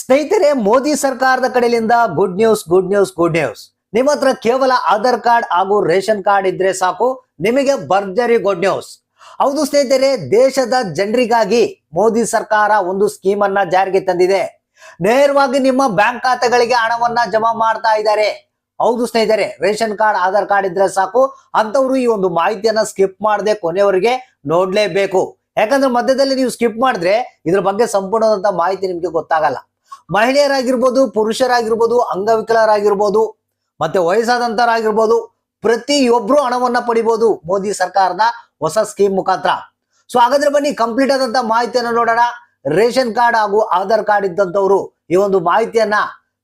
ಸ್ನೇಹಿತರೆ, ಮೋದಿ ಸರ್ಕಾರದ ಕಡೆಯಿಂದ good news good news good news ನಿಮ್ಮ ಹತ್ರ ಕೇವಲ ಆಧಾರ್ ಕಾರ್ಡ್ ಹಾಗೂ ರೇಷನ್ ಕಾರ್ಡ್ ಇದ್ರೆ ಸಾಕು. ನಿಮಗೆ ಭರ್ಜರಿ ಗುಡ್ ನ್ಯೂಸ್ ಹೌದು ಸ್ನೇಹಿತರೆ, ದೇಶದ ಜನರಿಗಾಗಿ ಮೋದಿ ಸರ್ಕಾರ ಒಂದು ಸ್ಕೀಮ್ ಅನ್ನ ಜಾರಿಗೆ ತಂದಿದೆ. ನೇರವಾಗಿ ನಿಮ್ಮ ಬ್ಯಾಂಕ್ ಖಾತೆಗಳಿಗೆ ಹಣವನ್ನ ಜಮಾ ಮಾಡ್ತಾ ಇದ್ದಾರೆ. ಹೌದು ಸ್ನೇಹಿತರೆ, ರೇಷನ್ ಕಾರ್ಡ್, ಆಧಾರ್ ಕಾರ್ಡ್ ಇದ್ರೆ ಸಾಕು. ಅಂತವ್ರು ಈ ಒಂದು ಮಾಹಿತಿಯನ್ನ ಸ್ಕಿಪ್ ಮಾಡದೆ ಕೊನೆಯವರಿಗೆ ನೋಡ್ಲೇಬೇಕು. ಯಾಕಂದ್ರೆ ಮಧ್ಯದಲ್ಲಿ ನೀವು ಸ್ಕಿಪ್ ಮಾಡಿದ್ರೆ ಇದ್ರ ಬಗ್ಗೆ ಸಂಪೂರ್ಣವಾದಂತ ಮಾಹಿತಿ ನಿಮ್ಗೆ ಗೊತ್ತಾಗಲ್ಲ. ಮಹಿಳೆಯರಾಗಿರ್ಬೋದು, ಪುರುಷರಾಗಿರ್ಬೋದು, ಅಂಗವಿಕಲರಾಗಿರ್ಬೋದು, ಮತ್ತೆ ವಯಸ್ಸಾದಂತರಾಗಿರ್ಬೋದು ಪ್ರತಿಯೊಬ್ರು ಹಣವನ್ನ ಪಡಿಬಹುದು ಮೋದಿ ಸರ್ಕಾರದ ಹೊಸ ಸ್ಕೀಮ್ ಮುಖಾಂತರ. ಸೊ ಹಾಗಾದ್ರೆ ಬನ್ನಿ ಕಂಪ್ಲೀಟ್ ಆದಂತ ಮಾಹಿತಿಯನ್ನು ನೋಡೋಣ. ರೇಷನ್ ಕಾರ್ಡ್ ಹಾಗೂ ಆಧಾರ್ ಕಾರ್ಡ್ ಇದ್ದಂಥವ್ರು ಈ ಒಂದು ಮಾಹಿತಿಯನ್ನ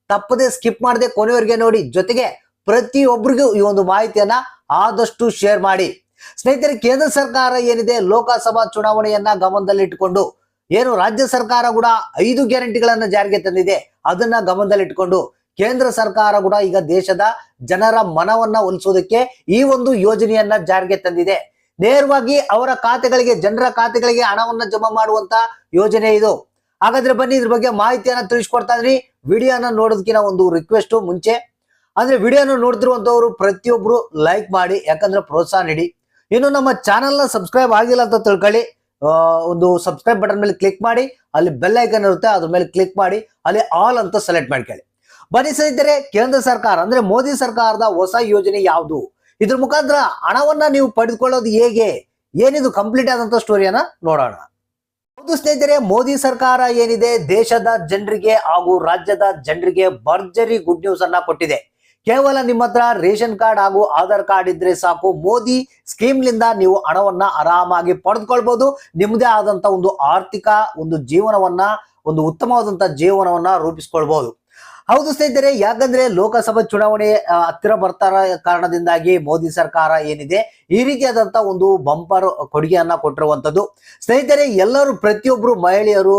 ತಪ್ಪದೆ ಸ್ಕಿಪ್ ಮಾಡದೆ ಕೊನೆಯವರೆಗೆ ನೋಡಿ. ಜೊತೆಗೆ ಪ್ರತಿಯೊಬ್ಬರಿಗೂ ಈ ಒಂದು ಮಾಹಿತಿಯನ್ನ ಆದಷ್ಟು ಶೇರ್ ಮಾಡಿ. ಸ್ನೇಹಿತರೆ, ಕೇಂದ್ರ ಸರ್ಕಾರ ಏನಿದೆ? ಲೋಕಸಭಾ ಚುನಾವಣೆಯನ್ನ ಗಮನದಲ್ಲಿಟ್ಟುಕೊಂಡು ಏನು ರಾಜ್ಯ ಸರ್ಕಾರ ಕೂಡ ಐದು ಗ್ಯಾರಂಟಿಗಳನ್ನ ಜಾರಿಗೆ ತಂದಿದೆ. ಅದನ್ನ ಗಮನದಲ್ಲಿಟ್ಕೊಂಡು ಕೇಂದ್ರ ಸರ್ಕಾರ ಕೂಡ ಈಗ ದೇಶದ ಜನರ ಮನವನ್ನ ಒಲಿಸೋದಕ್ಕೆ ಈ ಒಂದು ಯೋಜನೆಯನ್ನ ಜಾರಿಗೆ ತಂದಿದೆ. ನೇರವಾಗಿ ಅವರ ಖಾತೆಗಳಿಗೆ, ಜನರ ಖಾತೆಗಳಿಗೆ ಹಣವನ್ನ ಜಮಾ ಮಾಡುವಂತ ಯೋಜನೆ ಇದು. ಹಾಗಾದ್ರೆ ಬನ್ನಿ ಇದ್ರ ಬಗ್ಗೆ ಮಾಹಿತಿಯನ್ನ ತಿಳಿಸ್ಕೊಡ್ತಾ ಇದ್ರಿ ವಿಡಿಯೋನ ನೋಡೋದಕ್ಕಿಂತ ಒಂದು ರಿಕ್ವೆಸ್ಟ್ ಮುಂಚೆ. ಅಂದ್ರೆ ವಿಡಿಯೋನ ನೋಡ್ತಿರುವಂತವ್ರು ಪ್ರತಿಯೊಬ್ರು ಲೈಕ್ ಮಾಡಿ, ಯಾಕಂದ್ರೆ ಪ್ರೋತ್ಸಾಹ ನೀಡಿ. ಇನ್ನು ನಮ್ಮ ಚಾನೆಲ್ನ ಸಬ್ಸ್ಕ್ರೈಬ್ ಆಗಿಲ್ಲ ಅಂತ ತಿಳ್ಕೊಳ್ಳಿ. ಒಂದು ಸಬ್ಸ್ಕ್ರೈಬ್ ಬಟನ್ ಮೇಲೆ ಕ್ಲಿಕ್ ಮಾಡಿ, ಅಲ್ಲಿ ಬೆಲ್ ಐಕನ್ ಇರುತ್ತೆ, ಅದ್ರ ಮೇಲೆ ಕ್ಲಿಕ್ ಮಾಡಿ, ಅಲ್ಲಿ ಆಲ್ ಅಂತ ಸೆಲೆಕ್ಟ್ ಮಾಡ್ಕೊಳ್ಳಿ. ಬನ್ನಿ ಸ್ನೇಹಿತರೆ, ಕೇಂದ್ರ ಸರ್ಕಾರ, ಅಂದ್ರೆ ಮೋದಿ ಸರ್ಕಾರದ ಹೊಸ ಯೋಜನೆ ಯಾವುದು? ಇದ್ರ ಮುಖಾಂತರ ಹಣವನ್ನ ನೀವು ಪಡೆದುಕೊಳ್ಳೋದು ಹೇಗೆ? ಏನಿದು ಕಂಪ್ಲೀಟ್ ಆದಂತ ಸ್ಟೋರಿಯನ್ನ ನೋಡೋಣ. ಹೌದು ಸ್ನೇಹಿತರೆ, ಮೋದಿ ಸರ್ಕಾರ ಏನಿದೆ? ದೇಶದ ಜನರಿಗೆ ಹಾಗೂ ರಾಜ್ಯದ ಜನರಿಗೆ ಭರ್ಜರಿ ಗುಡ್ ನ್ಯೂಸ್ ಅನ್ನ ಕೊಟ್ಟಿದೆ. ಕೇವಲ ನಿಮ್ಮ ಹತ್ರ ರೇಷನ್ ಕಾರ್ಡ್ ಹಾಗೂ ಆಧಾರ್ ಕಾರ್ಡ್ ಇದ್ರೆ ಸಾಕು. ಮೋದಿ ಸ್ಕೀಮ್ ಲಿಂದ ನೀವು ಹಣವನ್ನ ಆರಾಮಾಗಿ ಪಡೆದುಕೊಳ್ಬಹುದು ನಿಮ್ಮದೇ ಆದಂತ ಒಂದು ಆರ್ಥಿಕ ಒಂದು ಜೀವನವನ್ನ, ಒಂದು ಉತ್ತಮವಾದಂತ ಜೀವನವನ್ನ ರೂಪಿಸ್ಕೊಳ್ಬಹುದು ಹೌದು ಸ್ನೇಹಿತರೆ, ಯಾಕಂದ್ರೆ ಲೋಕಸಭಾ ಚುನಾವಣೆ ಹತ್ತಿರ ಬರ್ತಾರ ಕಾರಣದಿಂದಾಗಿ ಮೋದಿ ಸರ್ಕಾರ ಏನಿದೆ, ಈ ರೀತಿಯಾದಂತ ಒಂದು ಬಂಪರ್ ಕೊಡುಗೆಯನ್ನ ಕೊಟ್ಟಿರುವಂತದ್ದು. ಸ್ನೇಹಿತರೆ, ಎಲ್ಲರೂ ಪ್ರತಿಯೊಬ್ರು ಮಹಿಳೆಯರು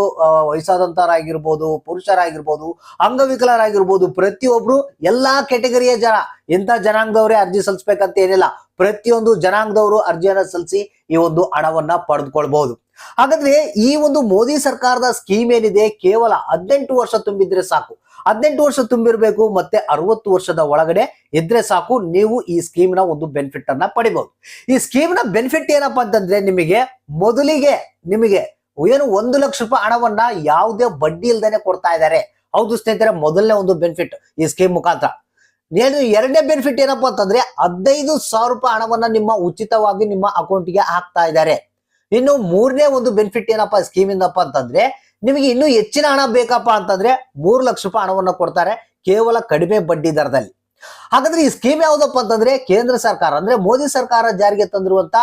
ವಯಸ್ಸಾದಂತರಾಗಿರ್ಬೋದು, ಪುರುಷರಾಗಿರ್ಬೋದು, ಅಂಗವಿಕಲರಾಗಿರ್ಬೋದು, ಪ್ರತಿಯೊಬ್ರು ಎಲ್ಲಾ ಕೆಟಗರಿಯ ಜನ, ಎಂತ ಜನಾಂಗದವರೇ ಅರ್ಜಿ ಸಲ್ಲಿಸ್ಬೇಕಂತ ಏನಿಲ್ಲ, ಪ್ರತಿಯೊಂದು ಜನಾಂಗದವರು ಅರ್ಜಿಯನ್ನ ಸಲ್ಲಿಸಿ ಈ ಒಂದು ಹಣವನ್ನ ಪಡೆದುಕೊಳ್ಬಹುದು. ಹಾಗಾದ್ರೆ ಈ ಒಂದು ಮೋದಿ ಸರ್ಕಾರದ ಸ್ಕೀಮ್ ಏನಿದೆ, ಕೇವಲ ಹದಿನೆಂಟು ವರ್ಷ ತುಂಬಿದ್ರೆ ಸಾಕು. ಹದಿನೆಂಟು ವರ್ಷ ತುಂಬಿರ್ಬೇಕು, ಮತ್ತೆ ಅರವತ್ತು ವರ್ಷದ ಒಳಗಡೆ ಇದ್ರೆ ಸಾಕು. ನೀವು ಈ ಸ್ಕೀಮ್ನ ಒಂದು ಬೆನಿಫಿಟ್ ಅನ್ನ ಪಡಿಬಹುದು ಈ ಸ್ಕೀಮ್ನ ಬೆನಿಫಿಟ್ ಏನಪ್ಪಾ ಅಂತಂದ್ರೆ ನಿಮಗೆ ಮೊದಲಿಗೆ ನಿಮಗೆ ಏನು ಒಂದು ಲಕ್ಷ ರೂಪಾಯಿ ಹಣವನ್ನ ಯಾವುದೇ ಬಡ್ಡಿ ಇಲ್ದೇನೆ ಕೊಡ್ತಾ ಇದ್ದಾರೆ. ಹೌದು ಸ್ನೇಹಿತರೆ, ಮೊದಲನೇ ಒಂದು ಬೆನಿಫಿಟ್ ಈ ಸ್ಕೀಮ್ ಮುಖಾಂತರ. ಎರಡನೇ ಬೆನಿಫಿಟ್ ಏನಪ್ಪಾ ಅಂತಂದ್ರೆ ಹದಿನೈದು ಸಾವಿರ ರೂಪಾಯಿ ಹಣವನ್ನ ನಿಮ್ಮ ಉಚಿತವಾಗಿ ನಿಮ್ಮ ಅಕೌಂಟ್ಗೆ ಹಾಕ್ತಾ ಇದ್ದಾರೆ. ಇನ್ನು ಮೂರನೇ ಒಂದು ಬೆನಿಫಿಟ್ ಏನಪ್ಪಾ ಸ್ಕೀಮ್ ಇಂದಪ್ಪ ಅಂತಂದ್ರೆ, ನಿಮಗೆ ಇನ್ನೂ ಹೆಚ್ಚಿನ ಹಣ ಬೇಕಪ್ಪ ಅಂತಂದ್ರೆ ಮೂರು ಲಕ್ಷ ರೂಪಾಯಿ ಹಣವನ್ನು ಕೊಡ್ತಾರೆ, ಕೇವಲ ಕಡಿಮೆ ಬಡ್ಡಿ ದರದಲ್ಲಿ. ಹಾಗಾದ್ರೆ ಈ ಸ್ಕೀಮ್ ಯಾವ್ದಪ್ಪ ಅಂತಂದ್ರೆ, ಕೇಂದ್ರ ಸರ್ಕಾರ, ಅಂದ್ರೆ ಮೋದಿ ಸರ್ಕಾರ ಜಾರಿಗೆ ತಂದಿರುವಂತ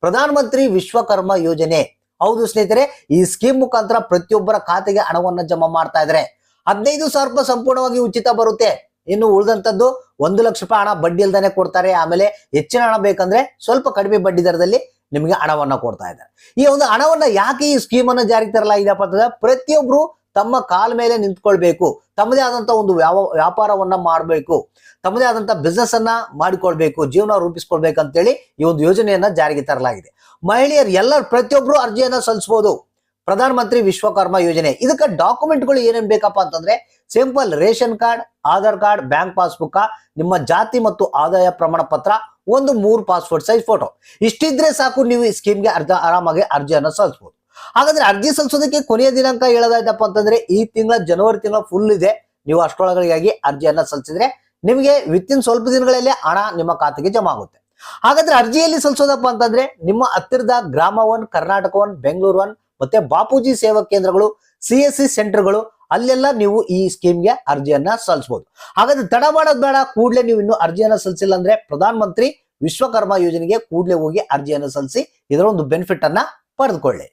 ಪ್ರಧಾನ ಮಂತ್ರಿ ವಿಶ್ವಕರ್ಮ ಯೋಜನೆ. ಹೌದು ಸ್ನೇಹಿತರೆ, ಈ ಸ್ಕೀಮ್ ಮುಖಾಂತರ ಪ್ರತಿಯೊಬ್ಬರ ಖಾತೆಗೆ ಹಣವನ್ನು ಜಮಾ ಮಾಡ್ತಾ ಇದ್ರೆ. ಹದಿನೈದು ಸಾವಿರ ರೂಪಾಯಿ ಸಂಪೂರ್ಣವಾಗಿ ಉಚಿತ ಬರುತ್ತೆ. ಇನ್ನು ಉಳಿದಂತದ್ದು ಒಂದು ಲಕ್ಷ ರೂಪಾಯಿ ಹಣ ಬಡ್ಡಿ ಇಲ್ದಾನೆ ಕೊಡ್ತಾರೆ. ಆಮೇಲೆ ಹೆಚ್ಚಿನ ಹಣ ಬೇಕಂದ್ರೆ ಸ್ವಲ್ಪ ಕಡಿಮೆ ಬಡ್ಡಿ ದರದಲ್ಲಿ ನಿಮಗೆ ಹಣವನ್ನ ಕೊಡ್ತಾ ಇದ್ದಾರೆ. ಈ ಒಂದು ಹಣವನ್ನ ಯಾಕೆ ಈ ಸ್ಕೀಮ್ ಅನ್ನ ಜಾರಿಗೆ ತರಲಾಗಿದೆಯಪ್ಪ ಅಂತಂದ್ರೆ ಪ್ರತಿಯೊಬ್ಬರು ತಮ್ಮ ಕಾಲ ಮೇಲೆ ನಿಂತ್ಕೊಳ್ಬೇಕು. ತಮ್ಮದೇ ಆದಂತ ಒಂದು ವ್ಯಾಪಾರವನ್ನ ಮಾಡಬೇಕು. ತಮ್ಮದೇ ಆದಂತ ಬಿಸ್ನೆಸ್ ಅನ್ನ ಮಾಡಿಕೊಳ್ಬೇಕು, ಜೀವನ ರೂಪಿಸ್ಕೊಳ್ಬೇಕಂತೇಳಿ ಈ ಒಂದು ಯೋಜನೆಯನ್ನ ಜಾರಿಗೆ ತರಲಾಗಿದೆ. ಮಹಿಳೆಯರು ಎಲ್ಲರೂ ಪ್ರತಿಯೊಬ್ರು ಅರ್ಜಿಯನ್ನ ಸಲ್ಲಿಸಬಹುದು ಪ್ರಧಾನ ಮಂತ್ರಿ ವಿಶ್ವಕರ್ಮ ಯೋಜನೆ. ಇದಕ್ಕೆ ಡಾಕ್ಯುಮೆಂಟ್ಗಳು ಏನೇನ್ ಬೇಕಪ್ಪ ಅಂತಂದ್ರೆ simple ration card, Aadhaar card, bank passbook ನಿಮ್ಮ ಜಾತಿ ಮತ್ತು ಆದಾಯ ಪ್ರಮಾಣ ಪತ್ರ, ಒಂದು ಮೂರು ಪಾಸ್ಪೋರ್ಟ್ ಸೈಜ್ ಫೋಟೋ. ಇಷ್ಟಿದ್ರೆ ಸಾಕು ನೀವು ಈ ಸ್ಕೀಮ್ಗೆ ಅರ್ಧ ಆರಾಮಾಗಿ ಅರ್ಜಿಯನ್ನು ಸಲ್ಲಿಸಬಹುದು ಹಾಗಾದ್ರೆ ಅರ್ಜಿ ಸಲ್ಲಿಸೋದಕ್ಕೆ ಕೊನೆಯ ದಿನಾಂಕ ಹೇಳೋದಾಯ್ತಪ್ಪ ಅಂತಂದ್ರೆ ಈ ತಿಂಗಳ ಜನವರಿ ತಿಂಗಳ ಫುಲ್ ಇದೆ. ನೀವು ಅಷ್ಟರೊಳಗಾಗಿ ಅರ್ಜಿಯನ್ನ ಸಲ್ಲಿಸಿದ್ರೆ ನಿಮಗೆ ವಿತಿನ್ ಸ್ವಲ್ಪ ದಿನಗಳಲ್ಲೇ ಹಣ ನಿಮ್ಮ ಖಾತೆಗೆ ಜಮಾ ಆಗುತ್ತೆ. ಹಾಗಾದ್ರೆ ಅರ್ಜಿಯಲ್ಲಿ ಸಲ್ಲಿಸೋದಪ್ಪ ಅಂತಂದ್ರೆ ನಿಮ್ಮ ಹತ್ತಿರದ Grama one Karnataka one Bengaluru one ಮತ್ತೆ ಬಾಪೂಜಿ ಸೇವಾ ಕೇಂದ್ರಗಳು, ಸಿ ಎಸ್ ಸಿ ಸೆಂಟರ್ಗಳು, ಅಲ್ಲೆಲ್ಲ ನೀವು ಈ ಸ್ಕೀಮ್ಗೆ ಅರ್ಜಿಯನ್ನ ಸಲ್ಲಿಸಬಹುದು ಹಾಗಾದ್ರೆ ತಡ ಮಾಡೋದು ಬೇಡ, ಕೂಡಲೇ ನೀವು ಇನ್ನು ಅರ್ಜಿಯನ್ನ ಸಲ್ಲಿಸಿಲ್ಲ ಅಂದ್ರೆ ಪ್ರಧಾನ ಮಂತ್ರಿ ವಿಶ್ವಕರ್ಮ ಯೋಜನೆಗೆ ಕೂಡಲೇ ಹೋಗಿ ಅರ್ಜಿಯನ್ನು ಸಲ್ಲಿಸಿ ಇದರ ಒಂದು ಬೆನಿಫಿಟ್ ಅನ್ನ ಪಡೆದುಕೊಳ್ಳಿ.